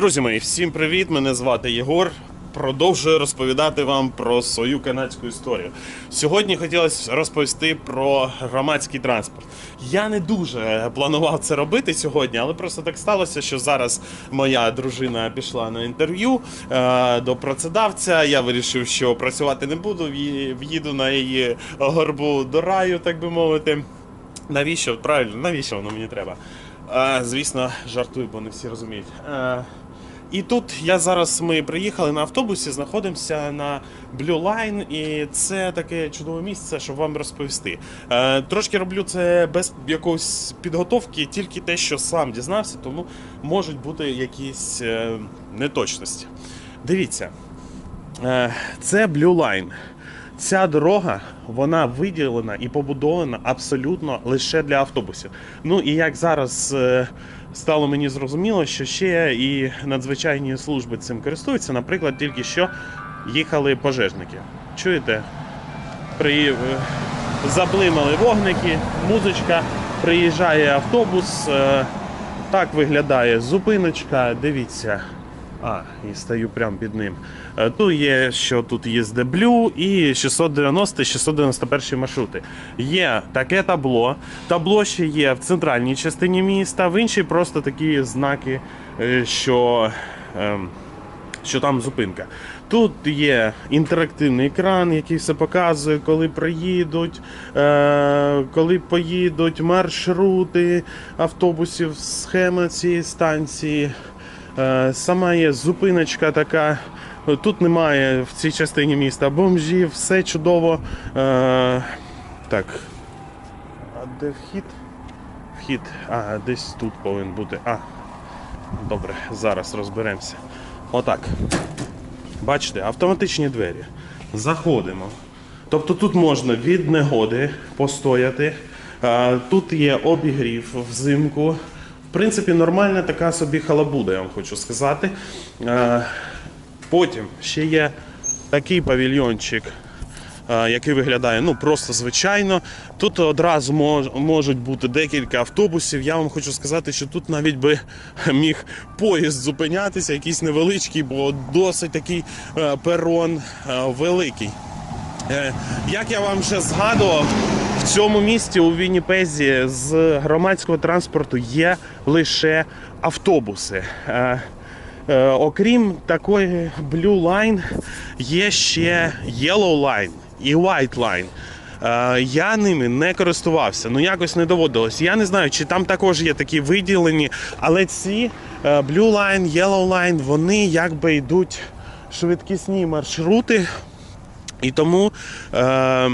Друзі мої, всім привіт! Мене звати Єгор. Продовжую розповідати вам про свою канадську історію. Сьогодні хотілося розповісти про громадський транспорт. Я не дуже планував це робити сьогодні, але просто так сталося, що зараз моя дружина пішла на інтерв'ю е, до працедавця. Я вирішив, що працювати не буду, в'їду на її горбу до раю, так би мовити. Навіщо? Правильно, навіщо воно мені треба? Е, звісно, жартую, бо не всі розуміють. Е, і тут я зараз ми приїхали на автобусі, знаходимося на Blue Line, і це таке чудове місце, щоб вам розповісти. Е, трошки роблю це без якоїсь підготовки, тільки те, що сам дізнався, тому можуть бути якісь е, неточності. Дивіться, е, це Blue Line. Ця дорога вона виділена і побудована абсолютно лише для автобусів. Ну і як зараз е, стало мені зрозуміло, що ще і надзвичайні служби цим користуються. Наприклад, тільки що їхали пожежники. Чуєте? При, е, заблимали вогники, музичка, приїжджає автобус. е, так виглядає зупиночка. Дивіться. А, і стою прямо під ним. Е, Тут є, що тут є Блю і 690 691 маршрути. Є таке табло. Табло ще є в центральній частині міста, в іншій просто такі знаки, е, що. ем, що там зупинка. Тут є інтерактивний екран, який все показує, коли приїдуть, е, коли поїдуть маршрути автобусів, схема цієї станції. Е, сама є зупиночка така. Тут немає в цій частині міста бомжів, все чудово. Е, так. А де вхід? Вхід. А, десь тут повинен бути. А, добре, зараз розберемося. Отак. Бачите, автоматичні двері. Заходимо. Тобто тут можна від негоди постояти. Тут є обігрів взимку. В принципі, нормальна така собі халабуда, я вам хочу сказати. Потім ще є такий павільйончик, який виглядає ну, просто звичайно. Тут одразу мож, можуть бути декілька автобусів. Я вам хочу сказати, що тут навіть би міг поїзд зупинятися, якийсь невеличкий, бо досить такий е, перон е, великий. Е, Як я вам вже згадував, в цьому місті у Вінніпезі з громадського транспорту є лише автобуси. Е, е, Окрім такої Blue Line, є ще Yellow Line і White Line. Я ними не користувався, ну якось не доводилось. Я не знаю, чи там також є такі виділені, але ці Blue Line, Yellow Line, вони якби йдуть швидкісні маршрути. І тому, е,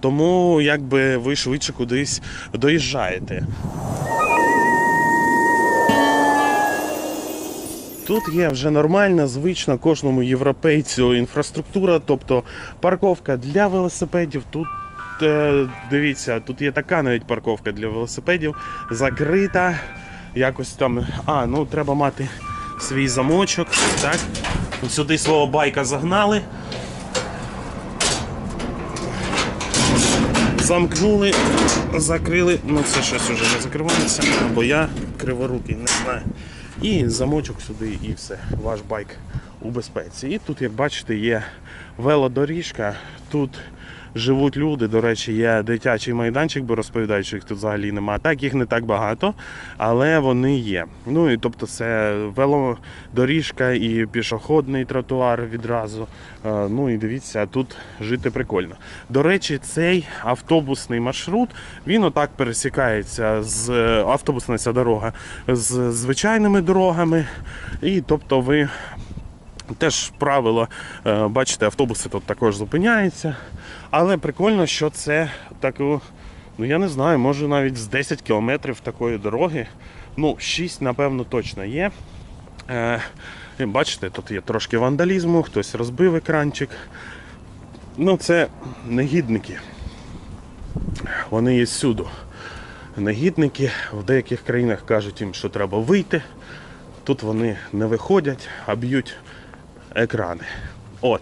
тому якби ви швидше кудись доїжджаєте. Тут є вже нормальна, звична кожному європейцю інфраструктура, тобто парковка для велосипедів. Тут е, дивіться, тут є така навіть парковка для велосипедів, закрита. Якось там. А, ну треба мати свій замочок. Так. Сюди свого байка загнали. Замкнули, закрили, ну це щось уже не закривається, бо я криворукий, не знаю. І замочок сюди, і все. Ваш байк у безпеці. І тут, як бачите, є велодоріжка. Тут живуть люди. До речі, є дитячий майданчик, бо розповідають, що їх тут взагалі немає. Так, їх не так багато, але вони є. Ну і тобто це велодоріжка і пішохідний тротуар відразу. Е, Ну і дивіться, тут жити прикольно. До речі, цей автобусний маршрут він отак пересікається з автобусна ця дорога з звичайними дорогами. І тобто ви Теж правило, е, бачите, автобуси тут також зупиняються. Але прикольно, що це таку, ну я не знаю, може навіть з 10 кілометрів такої дороги. Ну, 6, напевно, точно є. Е, бачите, тут є трошки вандалізму, хтось розбив екранчик. Ну, це негідники. Вони є всюди. Негідники в деяких країнах кажуть їм, що треба вийти. Тут вони не виходять, а б'ють екрани. От.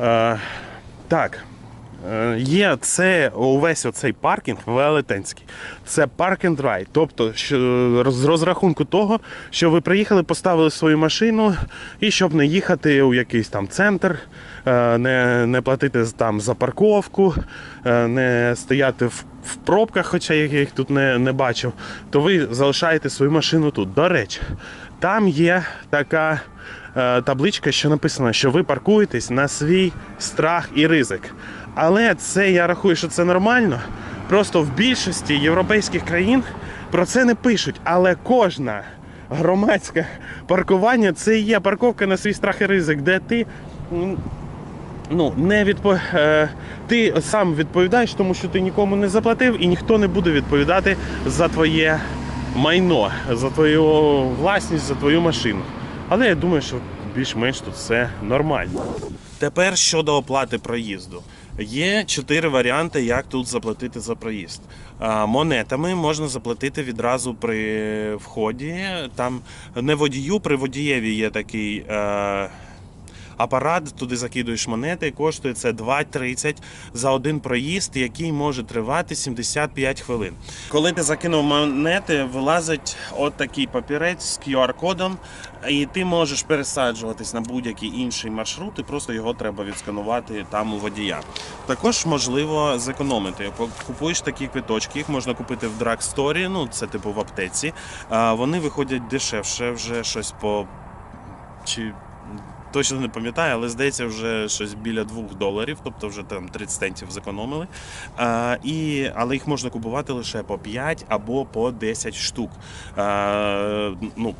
Е, так, Е, Є це увесь оцей паркінг велетенський. Це парк and ride. Тобто що, з розрахунку того, що ви приїхали, поставили свою машину, і щоб не їхати у якийсь там центр, е, не, не платити там за парковку, е, не стояти в, в пробках, хоча я їх тут не, не бачив, то ви залишаєте свою машину тут. До речі, там є така табличка, що написано, що ви паркуєтесь на свій страх і ризик. Але це я рахую, що це нормально. Просто в більшості європейських країн про це не пишуть. Але кожна громадське паркування це є парковка на свій страх і ризик, де ти. Ну, не відпо... е, ти сам відповідаєш, тому що ти нікому не заплатив, і ніхто не буде відповідати за твоє майно, за твою власність, за твою машину. Але я думаю, що більш-менш тут все нормально. Тепер щодо оплати проїзду. Є чотири варіанти, як тут заплатити за проїзд. Монетами можна заплатити відразу при вході. Там не водію, при водієві є такий. Апарат, туди закидуєш монети, коштує це 2,30 за один проїзд, який може тривати 75 хвилин. Коли ти закинув монети, вилазить от такий папірець з QR-кодом, і ти можеш пересаджуватись на будь-який інший маршрут, і просто його треба відсканувати там у водія. Також можливо зекономити. Купуєш такі квиточки, їх можна купити в драгсторі, ну це типу в аптеці. Вони виходять дешевше, вже щось по чи точно не пам'ятаю, але здається, вже щось біля 2 доларів, тобто вже там 30 центів зекономили. А, і, але їх можна купувати лише по 5 або по 10 штук. А, ну,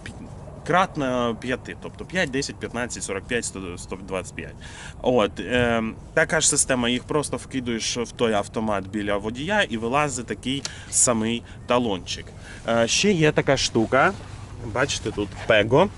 Кратно 5, тобто 5, 10, 15, 45, 125. От, е, така ж система, їх просто вкидуєш в той автомат біля водія і вилазить такий самий талончик. Е, ще є така штука, бачите, тут Pego.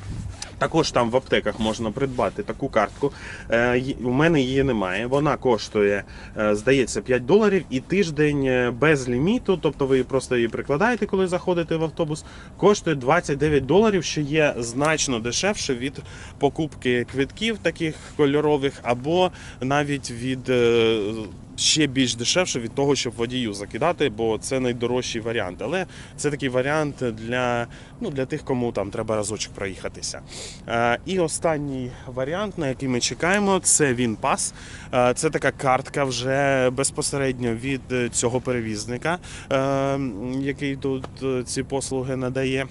Також там в аптеках можна придбати таку картку. Е, У мене її немає. Вона коштує, е, здається, 5 доларів і тиждень е, без ліміту. Тобто ви просто її прикладаєте, коли заходите в автобус. Коштує 29 доларів, що є значно дешевше від покупки квитків таких кольорових, або навіть від. Ще більш дешевше від того, щоб водію закидати, бо це найдорожчий варіант. Але це такий варіант для, ну, для тих, кому там треба разочок проїхатися. Е, і останній варіант, на який ми чекаємо, це Вінпас. Е, це така картка вже безпосередньо від е, цього перевізника, який тут ці послуги надає.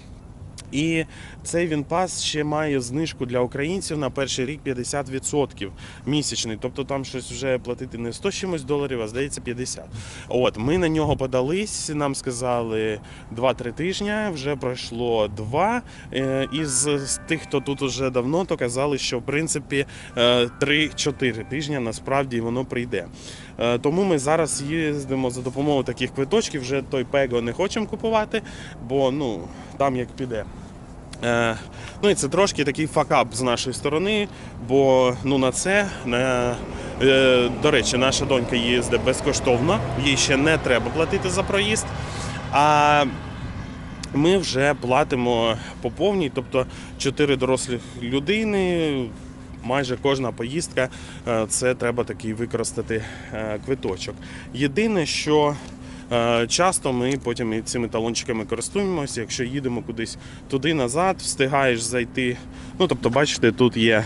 І цей Вінпас ще має знижку для українців на перший рік 50% місячний. Тобто там щось вже платити не 100 чимось доларів, а здається 50. От ми на нього подались. Нам сказали 2-3 тижні. Вже пройшло 2. Е, Із тих, хто тут уже давно, то казали, що в принципі е, 3-4 тижні насправді воно прийде. Е, Тому ми зараз їздимо за допомогою таких квиточків. Вже той Пего не хочемо купувати, бо ну там як піде. Е, ну і це трошки такий факап з нашої сторони, бо ну на це на, е, до речі, наша донька їздить безкоштовно, їй ще не треба платити за проїзд. А ми вже платимо по повній, тобто 4 дорослих людини. Майже кожна поїздка е, це треба такий використати е, квиточок. Єдине, що е, часто ми потім цими талончиками користуємося. Якщо їдемо кудись туди назад, встигаєш зайти. Ну тобто, бачите, тут є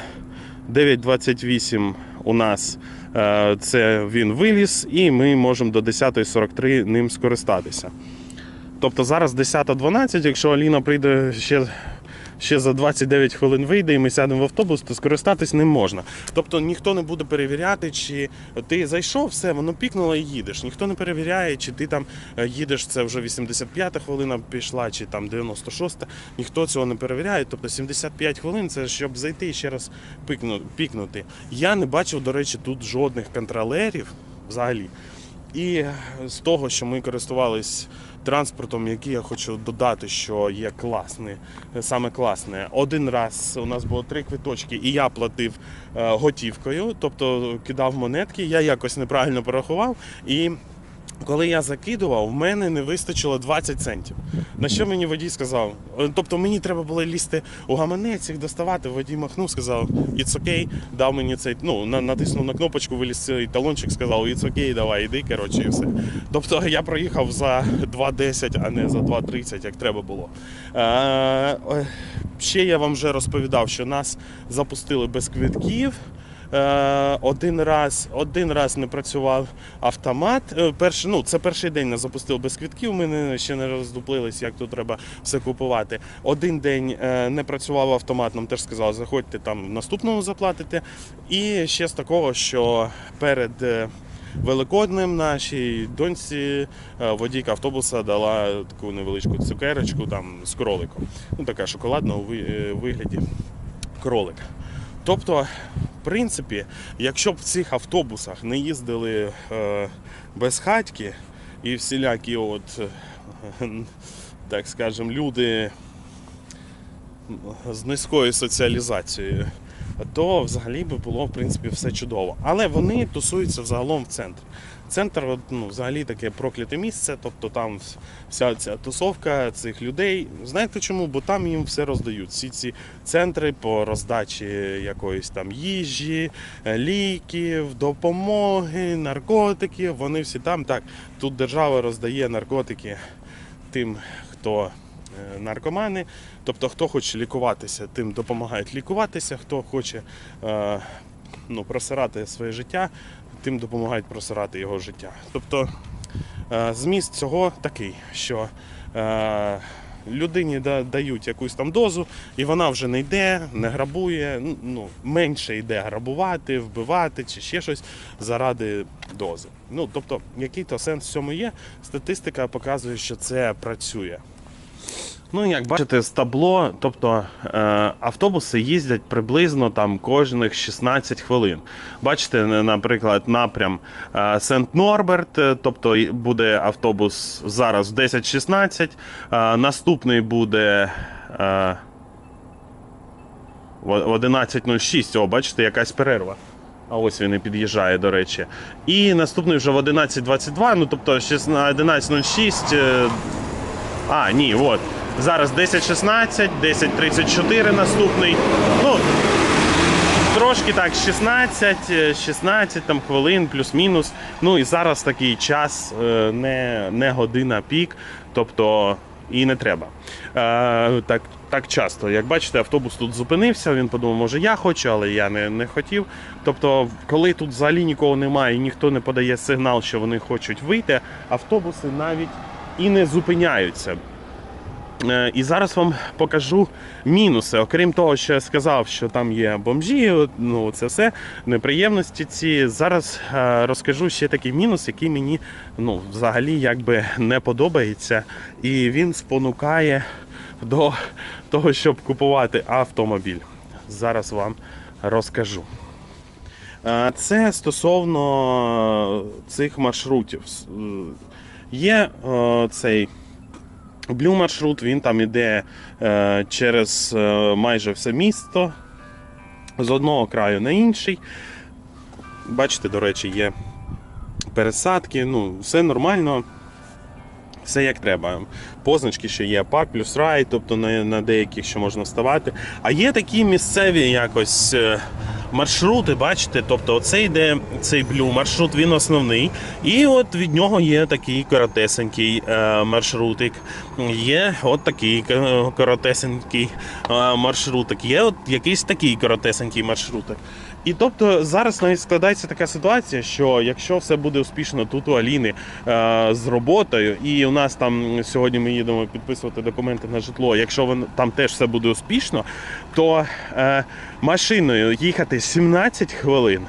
9.28 у нас. Це він виліз, і ми можемо до 10.43 ним скористатися. Тобто зараз 10.12, якщо Аліна прийде ще, ще за 29 хвилин вийде і ми сядемо в автобус, то скористатись не можна. Тобто ніхто не буде перевіряти, чи ти зайшов, все, воно пікнуло і їдеш. Ніхто не перевіряє, чи ти там е, їдеш, це вже 85-та хвилина пішла, чи там 96-та. Ніхто цього не перевіряє. Тобто 75 хвилин це щоб зайти і ще раз пікнути. Я не бачив, до речі, тут жодних контролерів взагалі. І з того, що ми користувались транспортом, який я хочу додати, що є класний, саме класне. Один раз у нас було три квиточки, і я платив е, готівкою, тобто кидав монетки, я якось неправильно порахував і. Коли я закидував, в мене не вистачило 20 центів. На що мені водій сказав? Е, Тобто мені треба було лізти у гаманець, їх доставати. Водій махнув, сказав, it's okay, дав мені цей, ну, натиснув на кнопочку, виліз цей талончик, сказав, it's okay, давай, іди, коротше, і все. Тобто я проїхав за 2.10, а не за 2.30, як треба було. Е, е, ще я вам вже розповідав, що нас запустили без квитків. Е, Один раз, один раз не працював автомат. Е, Перший, ну, це перший день нас запустив без квитків. Ми не, ще не роздуплились, як тут треба все купувати. Один день е, не працював автомат, нам теж сказали, заходьте там в наступному заплатите. І ще з такого, що перед. Великодним нашій доньці водійка автобуса дала таку невеличку цукерочку там з кроликом. Ну така шоколадна у вигляді кролика. Тобто, в принципі, якщо б в цих автобусах не їздили е, без хатьки і всілякі, от, е, так скажемо, люди з низькою соціалізацією, то взагалі би було в принципі все чудово. Але вони тусуються взагалом в центрі. Центр, ну, взагалі таке прокляте місце, тобто там вся ця тусовка цих людей. Знаєте чому? Бо там їм все роздають. Всі ці центри по роздачі якоїсь там їжі, е, ліків, допомоги, наркотиків. Вони всі там. Так, тут держава роздає наркотики тим, хто наркомани. Тобто, хто хоче лікуватися, тим допомагають лікуватися, хто хоче е, ну, просирати своє життя, тим допомагають просирати його життя. Тобто е, зміст цього такий, що е, людині дають якусь там дозу, і вона вже не йде, не грабує, ну, менше йде грабувати, вбивати чи ще щось заради дози. Ну, тобто, який-то сенс в цьому є. Статистика показує, що це працює. Ну, як бачите, з табло, тобто е, автобуси їздять приблизно там кожних 16 хвилин. Бачите, наприклад, напрям е, Сент-Норберт, е, тобто буде автобус зараз в 10.16, е, наступний буде. В 11.06, о, бачите, якась перерва. А ось він і під'їжджає, до речі. І наступний вже в 11.22, ну тобто 11.06. е, А, ні, от. Зараз 10.16, 10.34 наступний. Ну, трошки так, 16, е, 16 там, хвилин, плюс-мінус. Ну і зараз такий час, е, не, не година пік, тобто і не треба. Е, так, так часто. Як бачите, автобус тут зупинився, він подумав, може я хочу, але я не, не хотів. Тобто, коли тут взагалі нікого немає і ніхто не подає сигнал, що вони хочуть вийти, автобуси навіть і не зупиняються. Е, І зараз вам покажу мінуси. Окрім того, що я сказав, що там є бомжі, ну це все неприємності. Ці зараз е, розкажу ще такий мінус, який мені ну, взагалі якби не подобається, і він спонукає до того, щоб купувати автомобіль. Зараз вам розкажу. Е, Це стосовно цих маршрутів. Є е, цей Блю маршрут, він там іде е, через е, майже все місто з одного краю на інший. Бачите, до речі, є пересадки, ну, все нормально. Все як треба. Позначки ще є парк плюс рай, тобто на, на деяких ще можна вставати. А є такі місцеві якось е, маршрути, бачите, тобто оце йде цей блю маршрут, він основний. І от від нього є такий коротесенький е, маршрутик. Є от такий коротесенький е, маршрутик. Є от якийсь такий коротесенький маршрутик. І тобто зараз навіть складається така ситуація, що якщо все буде успішно тут у Аліни е, з роботою, і у нас там сьогодні ми їдемо підписувати документи на житло. Якщо вон, там теж все буде успішно, то е, машиною їхати 17 хвилин.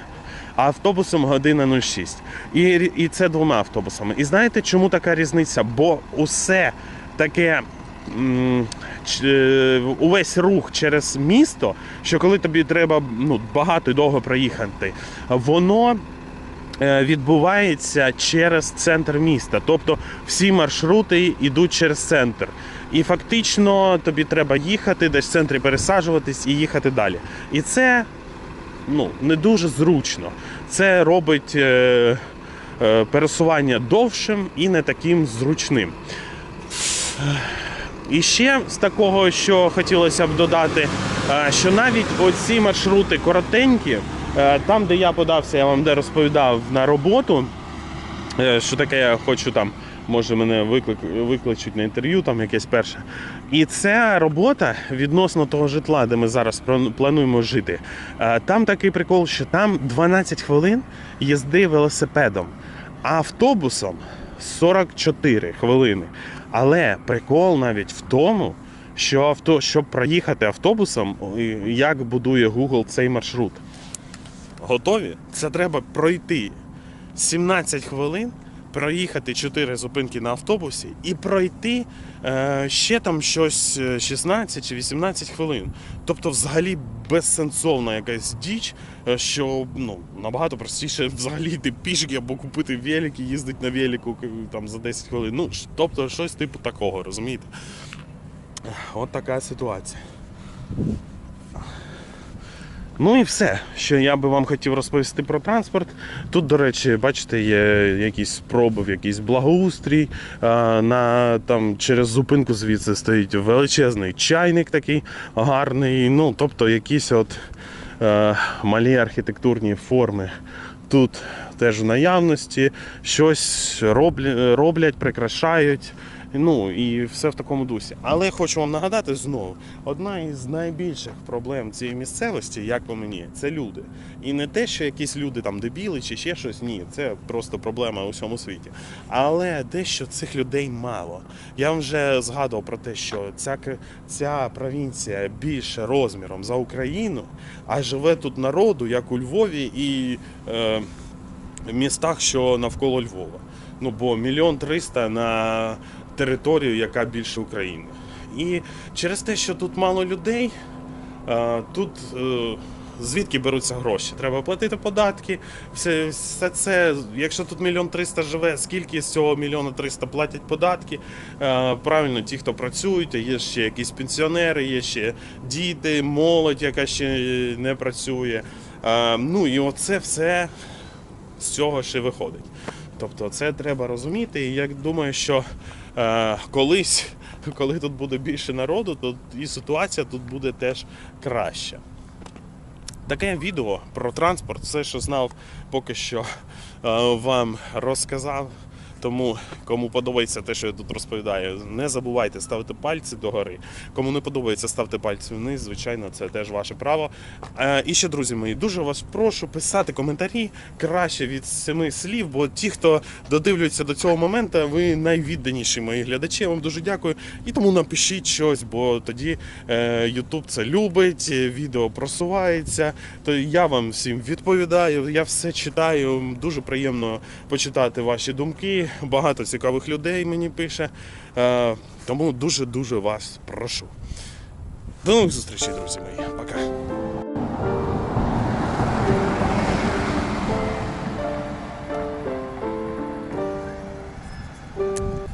А автобусом година 06. І, і це двома автобусами. І знаєте, чому така різниця? Бо усе таке увесь рух через місто, що коли тобі треба ну, багато і довго проїхати, воно е, відбувається через центр міста. Тобто всі маршрути йдуть через центр. І фактично тобі треба їхати, десь в центрі пересаджуватись і їхати далі. І це ну, не дуже зручно. Це робить. Е, е, пересування довшим і не таким зручним. І ще з такого, що хотілося б додати, е, що навіть оці маршрути коротенькі, е, там, де я подався, я вам де розповідав на роботу, е, що таке я хочу там, може мене викличуть на інтерв'ю, там якесь перше. І ця робота відносно того житла, де ми зараз плануємо жити. Там такий прикол, що там 12 хвилин їзди велосипедом, а автобусом 44 хвилини. Але прикол навіть в тому, що авто, щоб проїхати автобусом, як будує Google цей маршрут. Готові? Це треба пройти 17 хвилин, проїхати 4 зупинки на автобусі і пройти е, ще там щось е, 16 чи 18 хвилин. Тобто, взагалі безсенсовна якась діч, е, що ну, набагато простіше взагалі йти пішки або купити велик і їздити на велику там, за 10 хвилин. Ну, тобто щось типу такого, розумієте? От така ситуація. Ну і все, що я би вам хотів розповісти про транспорт. Тут, до речі, бачите, є якісь спроби, якийсь благоустрій. На, там, через зупинку звідси стоїть величезний чайник такий гарний. Ну, тобто якісь от е, малі архітектурні форми тут теж в наявності, щось роблять прикрашають. Ну і все в такому дусі. Але хочу вам нагадати знову: одна із найбільших проблем цієї місцевості, як по мені, це люди. І не те, що якісь люди там дебіли чи ще щось. Ні, це просто проблема у всьому світі. Але дещо цих людей мало. Я вам вже згадував про те, що ця, ця провінція більше розміром за Україну, а живе тут народу, як у Львові і е, містах, що навколо Львова. Ну бо мільйон триста на територію, яка більше України. І через те, що тут мало людей, тут е, звідки беруться гроші? Треба платити податки. Все, все це, якщо тут мільйон триста живе, скільки з цього мільйона триста платять податки? Е, Правильно, ті, хто працюють, є ще якісь пенсіонери, є ще діти, молодь, яка ще не працює. Е, Ну і оце все з цього ще виходить. Тобто це треба розуміти. І я думаю, що колись, коли тут буде більше народу, то і ситуація тут буде теж краща. Таке відео про транспорт, все, що знав, поки що е, вам розказав. Тому кому подобається те, що я тут розповідаю, не забувайте ставити пальці догори. Кому не подобається, ставте пальці вниз. Звичайно, це теж ваше право. Е, і ще, друзі мої, дуже вас прошу писати коментарі краще від семи слів, бо ті, хто додивлюється до цього моменту, ви найвідданіші мої глядачі. Я вам дуже дякую. І тому напишіть щось, бо тоді е, YouTube це любить, е, відео просувається. То я вам всім відповідаю. Я все читаю. Дуже приємно почитати ваші думки. Багато цікавих людей мені пише. Е, тому дуже дуже вас прошу. До нових зустрічей, друзі мої. Пока.